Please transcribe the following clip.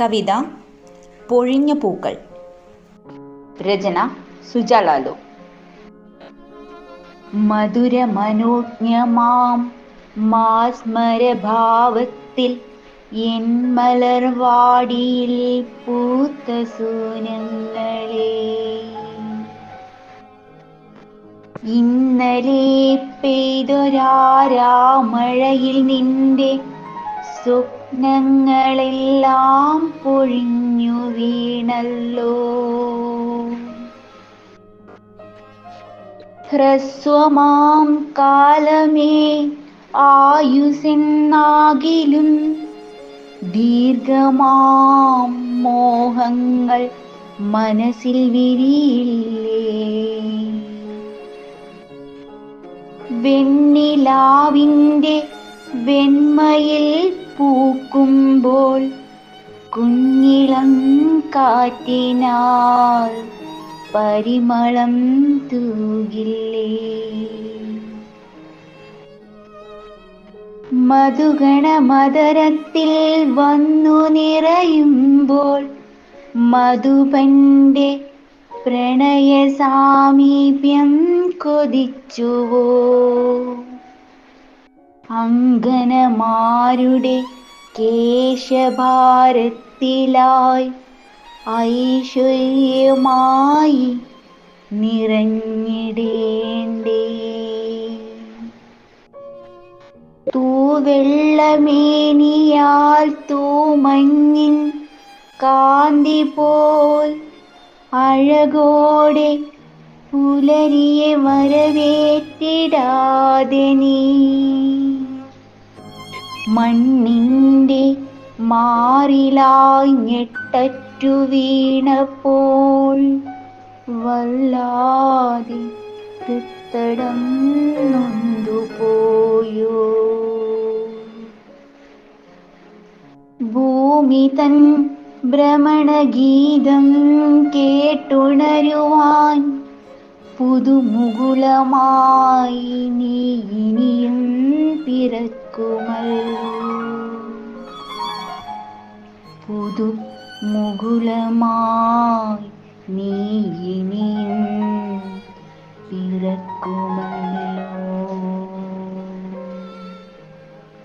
കവിത പൊഴിഞ്ഞ പൂക്കൾ. രചന സുജാലാലു. മധുര മനോജ്ഞമാം മാസ്മരഭാവത്തിൽ എൻ പൂത്ത സൂനങ്ങളെ. ഇന്നലെ പെയ്തൊരാരാമഴയിൽ നിന്റെ സ്വപ്നങ്ങളെല്ലാം പൊഴിഞ്ഞു വീണല്ലോ. ഹ്രസ്വമാം കാലമേ ആയുസെന്നാകിലും ദീർഘമാം മോഹങ്ങൾ മനസ്സിൽ വിരിയില്ലേ. വെണ്ണിലാവിന്റെ വെണ്മയിൽ പൂക്കുമ്പോൾ കുഞ്ഞിളം കാറ്റിനാൽ പരിമളം തൂകില്ലേ? മധുഗണ മദരത്തിൽ വന്നു നിറയുമ്പോൾ മധുപന്റെ പ്രണയ സാമീപ്യം കൊതിച്ചുവോ? അങ്കനമാരുടെ കേശഭാരത്തിലായി ഐശ്വര്യമായി നിറഞ്ഞിടേണ്ടേ. തൂവെള്ളമേനിയാൽ തൂമഞ്ഞിൻ കാന്തി പോൽ അഴകോടെ പുലരിയെ വരവേറ്റിടാതെ നീ. മണ്ണിന്റെ മാറിലായി ഞെട്ടറ്റു വീണപ്പോൾ വല്ലാതെ തൃത്തടം നൊന്തുപോയോ ഭൂമി തൻ ഭ്രമണഗീതം കേട്ടുണരുവാൻ പുതുമുകുളമായി നീ ഇനിയും குமல். புது முகுலமாய் நீ இனியும் பிறக்குமல்லோ